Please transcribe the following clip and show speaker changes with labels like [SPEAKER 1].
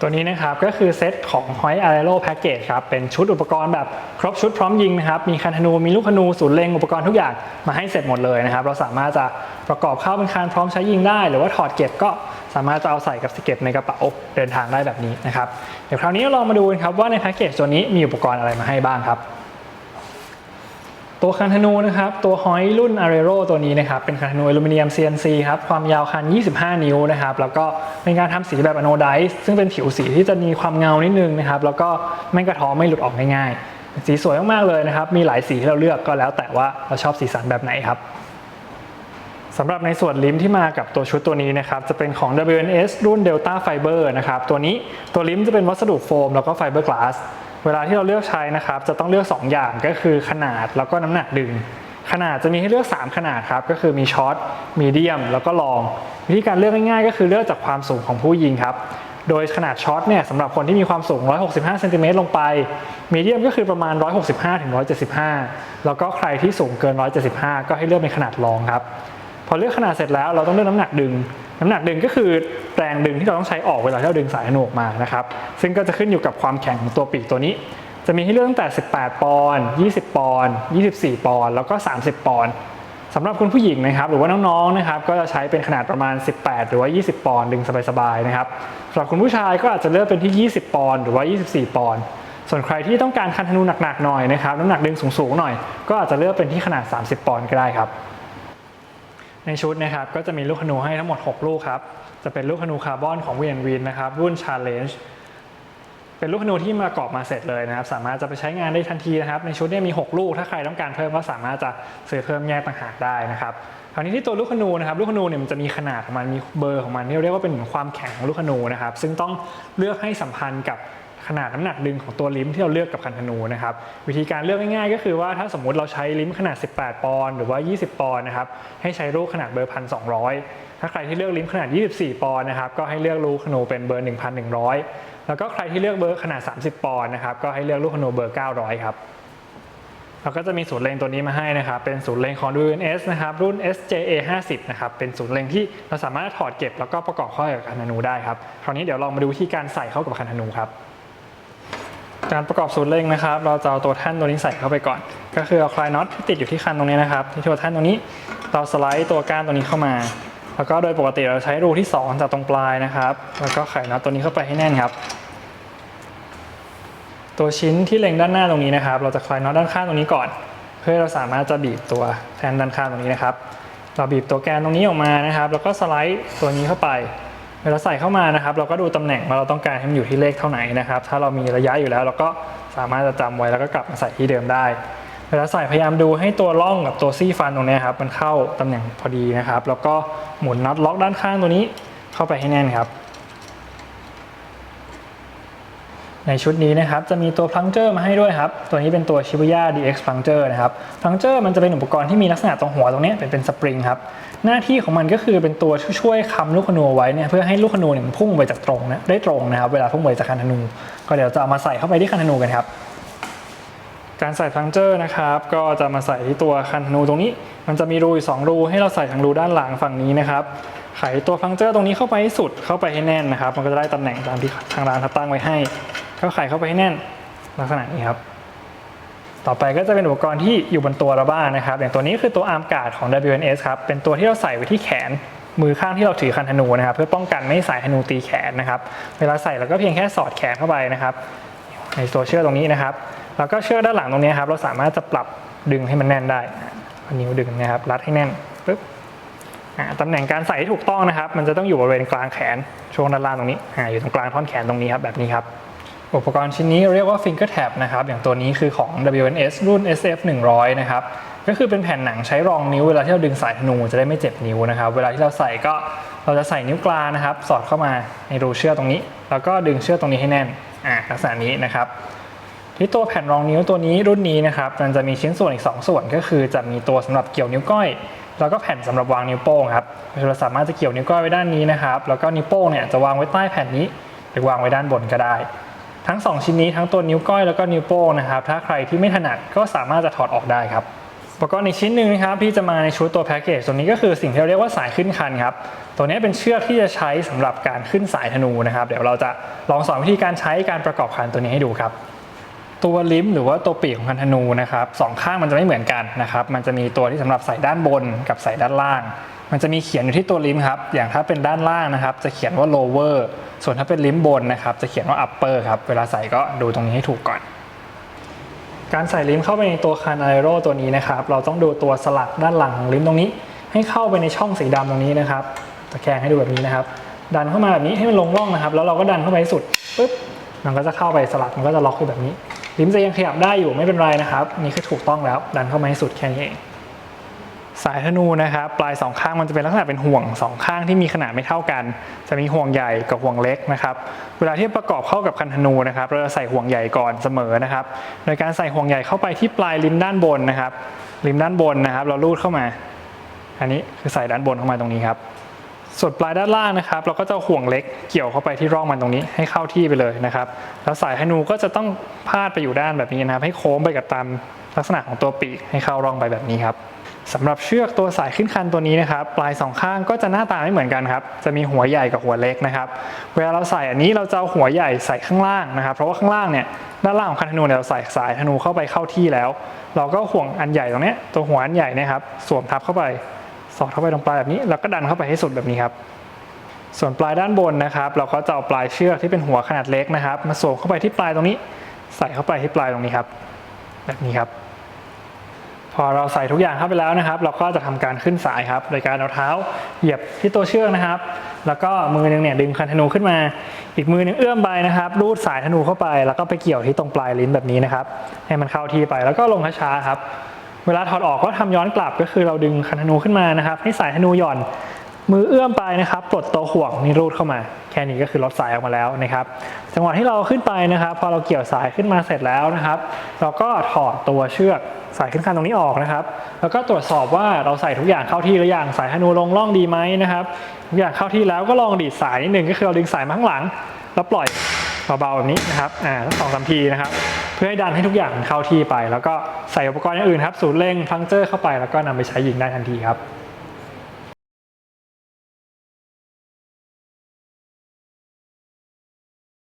[SPEAKER 1] ตัวนี้นะครับก็คือเซตของ h o y a r e r o Package ครับเป็นชุดอุปกรณ์แบบครบชุดพร้อมยิงนะครับมีคันธนูมีลูกธนูศูนย์เล็งอุปกรณ์ทุกอย่างมาให้เสร็จหมดเลยนะครับ เราสามารถจะประกอบเข้าเป็นคานพร้อมใช้ยิงได้ หรือว่าถอดเก็บก็สามารถจะเอาใส่กับเก็บในกระเป๋าเดินทางได้แบบนี้นะครับเดี๋ยวคราวนี้ลองมาดูกันครับว่าในแพ็กเกจตัวนี้มีอุปกรณ์อะไรมาให้บ้างครับ ตัวคันธนูนะครับ ตัวฮอยรุ่น a r e r o ตัวนี้นะครับ เป็นคันธนูอลูมิเนียม CNC ครับ ความยาวคัน 25 นิ้วนะครับ แล้วก็เป็นการทำสีแบบอโนไดซ์ซึ่งเป็นผิวสีที่จะมีความเงานิดนึงนะครับ แล้วก็ไม่กระท้อไม่หลุดออกง่ายๆ สีสวยมากๆเลยนะครับ มีหลายสีที่เราเลือกก็แล้วแต่ว่าเราชอบสีสันแบบไหนครับสำหรับในส่วนลิมที่มากับตัวชุดตัวนี้นะครับ จะเป็นของ WNS รุ่น Delta Fiber นะครับ ตัวนี้ตัวลิมจะเป็นวัสดุโฟมแล้วก็ไฟเบอร์กลาส เวลาที่เราเลือกใช้นะครับ จะต้องเลือก 2 อย่างก็คือขนาดแล้วก็น้ำหนักดึง ขนาดจะมีให้เลือก 3 ขนาดครับ ก็คือมีช็อตมีเดียม แล้วก็ลอง วิธีการเลือกง่ายๆ ก็คือเลือกจากความสูงของผู้ยิงครับ โดยขนาดช็อตเนี่ยสำหรับคนที่มีความสูง 165เซนติเมตรลงไป มีเดียมก็คือประมาณ 165ถึง175 แล้วก็ใครที่สูงเกิน 175 ก็ให้เลือกเป็นขนาดลองครับ พอเลือกขนาดเสร็จแล้วเราต้องเลือกน้ำหนักดึง น้ำหนักดึงก็คือแรงดึงที่เราต้องใช้ออกเวลาที่เราดึงสายธนูออกมานะครับ ซึ่งก็จะขึ้นอยู่กับความแข็งของตัวปีกตัวนี้ จะมีให้เลือกตั้งแต่ 18 ปอนด์ 20 ปอนด์ 24 ปอนด์ แล้วก็ 30 ปอนด์สำหรับคุณผู้หญิงนะครับหรือว่าน้องๆนะครับก็จะใช้เป็นขนาดประมาณ 18 หรือว่า 20 ปอนด์ดึงสบายๆนะครับสำหรับคุณผู้ชายก็อาจจะเลือกเป็นที่ 20 ปอนด์หรือว่า 24 ปอนด์ส่วนใครที่ต้องการคันธนูหนักๆหน่อยนะครับน้ำหนักดึงสูงๆหน่อย ก็อาจจะเลือกเป็นที่ขนาด 30 ปอนด์ก็ได้ครับ ในชุดนะครับก็จะมีลูกธนูให้ทั้งหมด 6 ลูกครับ จะเป็นลูกธนูคาร์บอนของ v n w i n นะครับรุ่น Challenge เป็นลูกธนูที่มากรอบมาเสร็จเลยนะครับ สามารถจะไปใช้งานได้ทันทีนะครับ ในชุดนี้มี 6 ลูก ถ้าใครต้องการเพิ่มก็สามารถจะซื้อเพิ่มแยกต่างหากได้นะครับคราวนี้ที่ตัวลูกธนูนะครับลูกธนูเนี่ยมันจะมีขนาดของมันมีเบอร์ของมันที่เราเรียกว่าเป็นความแข็งของลูกธนูนะครับซึ่งต้องเลือกให้สัมพันธ์กับ ขนาดน้ำหนักดึงของตัวลิ้มที่เราเลือกกับคันธนูนะครับวิธีการเลือกง่ายๆ ก็คือว่าถ้าสมมุติเราใช้ลิ้มขนาด 18 ปอนด์หรือว่า 20 ปอนด์นะครับให้ใช้ลูกขนาดเบอร์1,200ถ้าใครที่เลือกลิ้มขนาด 24 ปอนด์นะครับก็ให้เลือกลูกธนูเป็นเบอร์ 1,100 แล้วก็ใครที่เลือกเบอร์ขนาด 30 ปอนด์นะครับก็ให้เลือกลูกธนูเบอร์ 900 ครับเราก็จะมีศูนย์เลงตัวนี้มาให้นะครับ เป็นศูนย์เลงของ WNS นะครับ รุ่น SJA 50นะครับ เป็นศูนย์เลงที่เราสามารถถอดเก็บแล้วก็ประกอบเข้ากับคันธนูได้ครับ คราวนี้เดี๋ยวลองมาดูวิธีการใส่เข้ากับคันธนูครับ การประกอบศูนย์เล็งนะครับ เราจะเอาตัวแท่นตัวนี้ใส่เข้าไปก่อน ก็คือเอาคลายน็อตที่ติดอยู่ที่คันตรงนี้นะครับ ที่ตัวแท่นตรงนี้ เราสไลด์ตัวก้านตัวนี้เข้ามา แล้วก็โดยปกติเราใช้รูที่ 2 จากตรงปลายนะครับ แล้วก็ไขน็อตตัวนี้เข้าไปให้แน่นครับ ตัวชิ้นที่เล็งด้านหน้าตรงนี้นะครับ เราจะคลายน็อตด้านข้างตรงนี้ก่อน เพื่อเราสามารถจะบีบตัวแทนด้านข้างตรงนี้นะครับ เราบีบตัวแกนตรงนี้ออกมานะครับ แล้วก็สไลด์ตัวนี้เข้าไป เวลาใส่เข้ามานะครับ เราก็ดูตำแหน่งว่าเราต้องการให้มันอยู่ที่เลขเท่าไหร่นะครับ ถ้าเรามีระยะอยู่แล้ว เราก็สามารถจะจำไว้แล้วก็กลับมาใส่ที่เดิมได้ เวลาใส่พยายามดูให้ตัวร่องกับตัวซี่ฟันตรงนี้ครับมันเข้าตำแหน่งพอดีนะครับ แล้วก็หมุนน็อตล็อกด้านข้างตัวนี้เข้าไปให้แน่นครับ ในชุดนี้นะครับจะมีตัวพลังเจอร์มาให้ด้วยครับ ตัวนี้เป็นตัว Shibuya DX Plunger นะครับพลังเจอร์มันจะเป็นอุปกรณ์ที่มีลักษณะตรงหัวตรงนี้เป็นเป็นสปริงครับ หน้าที่ของมันก็คือเป็นตัวช่วยค้ำลูกขนูไว้เนี่ยเพื่อให้ลูกขนูเนี่ยมันพุ่งไปจากตรงนะได้ตรงนะครับ เวลาพุ่งไปจากคันธนู ก็เดี๋ยวจะเอามาใส่เข้าไปที่คันธนูกันครับ การใส่พลังเจอร์นะครับก็จะมาใส่ที่ตัวคันธนูตรงนี้ มันจะมีรูอยู่สองรูให้เราใส่ทางรูด้านหลังฝั่งนี้นะครับไขตัวพลังเจอร์ตรงนี้เข้าไปให้สุดเข้าไปให้แน่นนะครับ มันก็จะได้ตำแหน่งตามที่ทางร้านเขาตั้งไว้ให้ ก็ไขเข้าไปให้แน่นลักษณะนี้ครับ ต่อไปก็จะเป็นอุปกรณ์ที่อยู่บนตัวเราบ้างนะครับ อย่างตัวนี้คือตัวอาร์มการ์ดของ WNS ครับ เป็นตัวที่เราใส่ไว้ที่แขนมือข้างที่เราถือคันธนูนะครับ เพื่อป้องกันไม่ให้สายธนูตีแขนนะครับ เวลาใส่เราก็เพียงแค่สอดแขนเข้าไปนะครับ ในตัวเชือกตรงนี้นะครับ แล้วก็เชือกด้านหลังตรงนี้ครับ เราสามารถจะปรับดึงให้มันแน่นได้นิ้วดึงนะครับ รัดให้แน่นปึ๊บตำแหน่งการใส่ที่ถูกต้องนะครับ มันจะต้องอยู่บริเวณกลางแขนช่วงด้านล่างตรงนี้ออยู่ตรงกลางท่อนแขนตรงนี้ครับแบบนี้ครับ อุปกรณ์ชิ้นนี้เรียกว่า finger tab นะครับ อย่างตัวนี้คือของ WNS รุ่น SF 100นะครับ ก็คือเป็นแผ่นหนังใช้รองนิ้วเวลาที่เราดึงสายธนูจะได้ไม่เจ็บนิ้วนะครับ เวลาที่เราใส่ก็เราจะใส่นิ้วกลางนะครับ สอดเข้ามาในรูเชือกตรงนี้ แล้วก็ดึงเชือกตรงนี้ให้แน่น อ่าลักษณะนี้นะครับ ที่ตัวแผ่นรองนิ้วตัวนี้รุ่นนี้นะครับ มันจะมีชิ้นส่วนอีก 2 ส่วนก็คือจะมีตัวสำหรับเกี่ยวนิ้วก้อย แล้วก็แผ่นสำหรับวางนิ้วโป้งครับ เราสามารถจะเกี่ยวนิ้วก้อยไว้ด้านนี้นะครับ แล้วก็นิ้วโป้งเนี่ยจะวางไว้ใต้แผ่นนี้ หรือวางไว้ด้านบนก็ได้ ทั้ง 2 ชิ้นนี้ทั้งตัวนิ้วก้อยแล้วก็นิ้วโป้งนะครับถ้าใครที่ไม่ถนัดก็สามารถจะถอดออกได้ครับอุปกรณ์อีกชิ้นหนึ่งนะครับที่จะมาในชุดตัวแพ็กเกจตัวนี้ก็คือสิ่งที่เราเรียกว่าสายขึ้นคันครับตัวนี้เป็นเชือกที่จะใช้สำหรับการขึ้นสายธนูนะครับ เดี๋ยวเราจะลองสอนวิธีการใช้การประกอบคันตัวนี้ให้ดูครับ ตัวลิมหรือว่าตัวปีกของคันธนูนะครับสองข้างมันจะไม่เหมือนกันนะครับ มันจะมีตัวที่สำหรับใส่ด้านบนกับใส่ด้านล่าง มันจะมีเขียนอยู่ที่ตัวลิมครับ อย่างถ้าเป็นด้านล่างนะครับ จะเขียนว่า lower ส่วนถ้าเป็นลิมบนนะครับ จะเขียนว่า upper ครับ เวลาใส่ก็ดูตรงนี้ให้ถูกก่อน การใส่ลิมเข้าไปในตัวคันไอโรตัวนี้นะครับ เราต้องดูตัวสลักด้านหลังของลิมตรงนี้ ให้เข้าไปในช่องสีดำตรงนี้นะครับ ตะแคงให้ดูแบบนี้นะครับ ดันเข้ามาแบบนี้ให้มันลงร่องนะครับ แล้วเราก็ดันเข้าไปให้สุดปุ๊บ มันก็จะเข้าไปสลักมันก็จะล็อกอยู่แบบนี้ ลิ้มจะยังขยับได้อยู่ไม่เป็นไรนะครับ นี่คือถูกต้องแล้วดันเข้ามาให้สุดแค่นี้เองสายธนูนะครับปลายสองข้างมันจะเป็นลักษณะเป็นห่วงสองข้างที่มีขนาดไม่เท่ากัน จะมีห่วงใหญ่กับห่วงเล็กนะครับเวลาที่ประกอบเข้ากับคันธนูนะครับเราจะใส่ห่วงใหญ่ก่อนเสมอนะครับ โดยการใส่ห่วงใหญ่เข้าไปที่ปลายริมด้านบนนะครับริมด้านบนนะครับ เราลูดเข้ามา อันนี้คือใส่ด้านบนเข้ามาตรงนี้ครับ ส่วนปลายด้านล่างนะครับ เราก็จะห่วงเล็กเกี่ยวเข้าไปที่ร่องมันตรงนี้ให้เข้าที่ไปเลยนะครับ แล้วสายธนูก็จะต้องพาดไปอยู่ด้านแบบนี้นะครับ ให้โค้งไปกับตามลักษณะของตัวปีกให้เข้าร่องไปแบบนี้ครับสำหรับเชือกตัวสายขึ้นคันตัวนี้นะครับ ปลายสองข้างก็จะหน้าตาไม่เหมือนกันครับ จะมีหัวใหญ่กับหัวเล็กนะครับ เวลาเราใส่อันนี้เราจะเอาหัวใหญ่ใส่ข้างล่างนะครับ เพราะว่าข้างล่างเนี่ยด้านล่างของคันธนูเนี่ยเราใส่สายธนูเข้าไปเข้าที่แล้ว เราก็ห่วงอันใหญ่ตรงนี้ตัวหัวอันใหญ่นะครับสวมทับเข้าไป สอดเข้าไปตรงปลายแบบนี้แล้วก็ดันเข้าไปให้สุดแบบนี้ครับ ส่วนปลายด้านบนนะครับ เราก็จะเอาปลายเชือกที่เป็นหัวขนาดเล็กนะครับ มาสวมเข้าไปที่ปลายตรงนี้ ใส่เข้าไปที่ปลายตรงนี้ครับ แบบนี้ครับ พอเราใส่ทุกอย่างเข้าไปแล้วนะครับ เราก็จะทำการขึ้นสายครับ โดยการเอาเท้าเหยียบที่ตัวเชือกนะครับ แล้วก็มือหนึงเนี่ยดึงคันธนูขึ้นมา อีกมือหนึงเอื้อมไปนะครับ รูดสายธนูเข้าไป แล้วก็ไปเกี่ยวที่ตรงปลายลิ้นแบบนี้นะครับ ให้มันเข้าที่ไปแล้วก็ลงช้าๆครับ เวลาถอดออกก็ทำย้อนกลับก็คือเราดึงคันธนูขึ้นมานะครับ ให้สายธนูหย่อน มือเอื้อมไปนะครับปลดตัวห่วงนี่รูดเข้ามา แค่นี้ก็คือลดสายออกมาแล้วนะครับ จังหวะที่เราขึ้นไปนะครับ พอเราเกี่ยวสายขึ้นมาเสร็จแล้วนะครับ เราก็ถอดตัวเชือกสายขึ้นคันตรงนี้ออกนะครับ แล้วก็ตรวจสอบว่าเราใส่ทุกอย่างเข้าที่หรือยังสายธนูลงร่องดีไหมนะครับทุกอย่างเข้าที่แล้วก็ลองดีดสายนิดหนึ่งก็คือเราดึงสายมาข้างหลังแล้วปล่อย เบาๆแบบนี้นะครับอ่าสองสามทีนะครับ เพื่อให้ดันให้ทุกอย่างเข้าที่ไป แล้วก็ใส่อุปกรณ์อย่างอื่นครับ สูตรเร่งพังเจอร์เข้าไปแล้วก็นำไปใช้ยิงได้ทันทีครับ